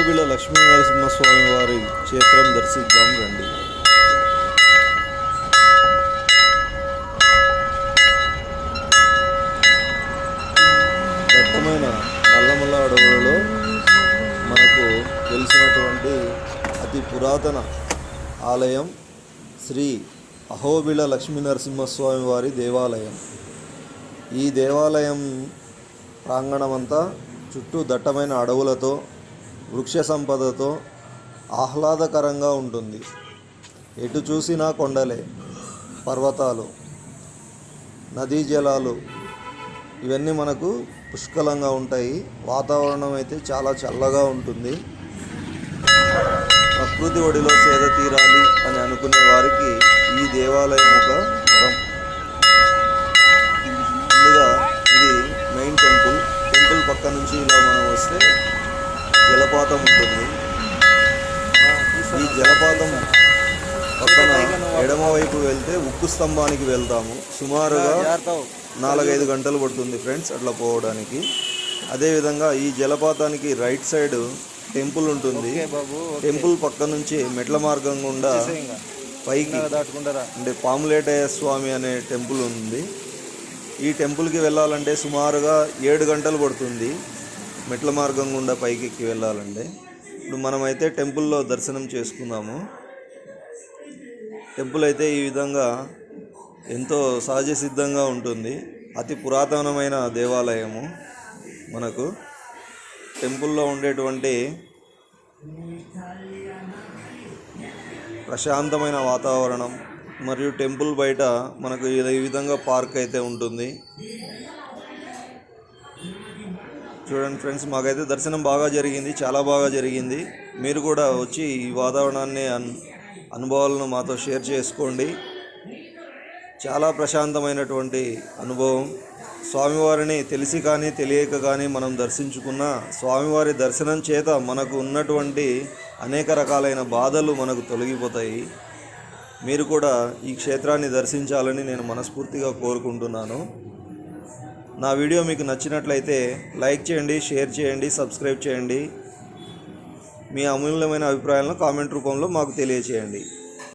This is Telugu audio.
అహోబిళ లక్ష్మీ నరసింహస్వామి వారి క్షేత్రం దర్శిద్దాం రండి. దట్టమైన నల్లమల్ల అడవులలో మనకు తెలిసినటువంటి అతి పురాతన ఆలయం శ్రీ అహోబిళ లక్ష్మీ నరసింహస్వామి వారి దేవాలయం. ఈ దేవాలయం ప్రాంగణమంతా చుట్టూ దట్టమైన అడవులతో వృక్ష సంపదతో ఆహ్లాదకరంగా ఉంటుంది. ఎటు చూసినా కొండలే పర్వతాలు నదీ జలాలు. ఇవన్నీ మనకు పుష్కలంగా ఉంటాయి. వాతావరణం అయితే చాలా చల్లగా ఉంటుంది. ప్రకృతి ఒడిలో సేద తీరాలి అని అనుకునే వారికి ఈ దేవాలయం ఒక వరం. ముందుగా ఇది మెయిన్ టెంపుల్. టెంపుల్ పక్క నుంచి ఇలా జలపాతం ఉంటుంది. ఈ జలపాతం పక్కన ఎడమ వైపు వెళ్తే ఉక్కు స్తంభానికి వెళ్తాము. సుమారుగా నాలుగైదు గంటలు పడుతుంది ఫ్రెండ్స్ అట్లా పోవడానికి. అదేవిధంగా ఈ జలపాతానికి రైట్ సైడ్ టెంపుల్ ఉంటుంది. టెంపుల్ పక్క నుంచి మెట్ల మార్గం గుండా పైకి అంటే పాములేటయ్య స్వామి అనే టెంపుల్ ఉంది. ఈ టెంపుల్కి వెళ్ళాలంటే సుమారుగా ఏడు గంటలు పడుతుంది. మెట్ల మార్గం గుండా పైకి ఎక్కి వెళ్ళాలంటే ఇప్పుడు మనమైతే టెంపుల్లో దర్శనం చేసుకుందాము. టెంపుల్ అయితే ఈ విధంగా ఎంతో సహజ సిద్ధంగా ఉంటుంది. అతి పురాతనమైన దేవాలయము మనకు. టెంపుల్లో ఉండేటువంటి ప్రశాంతమైన వాతావరణం మరియు టెంపుల్ బయట మనకు ఈ విధంగా పార్క్ అయితే ఉంటుంది. చూడండి ఫ్రెండ్స్ మాకైతే దర్శనం బాగా జరిగింది చాలా బాగా జరిగింది. మీరు కూడా వచ్చి ఈ వాతావరణాన్ని అనుభవాలను మాతో షేర్ చేసుకోండి. చాలా ప్రశాంతమైనటువంటి అనుభవం. స్వామివారిని తెలిసి కానీ తెలియక కానీ మనం దర్శించుకున్న స్వామివారి దర్శనం చేత మనకు ఉన్నటువంటి అనేక రకాలైన బాధలు మనకు తొలగిపోతాయి. మీరు కూడా ఈ క్షేత్రాన్ని దర్శించాలని నేను మనస్ఫూర్తిగా కోరుకుంటున్నాను. నా వీడియో మీకు నచ్చినట్లయితే లైక్ చేయండి షేర్ చేయండి సబ్స్క్రైబ్ చేయండి. మీ అమూల్యమైన అభిప్రాయాలను కామెంట్ రూపంలో మాకు తెలియచేయండి.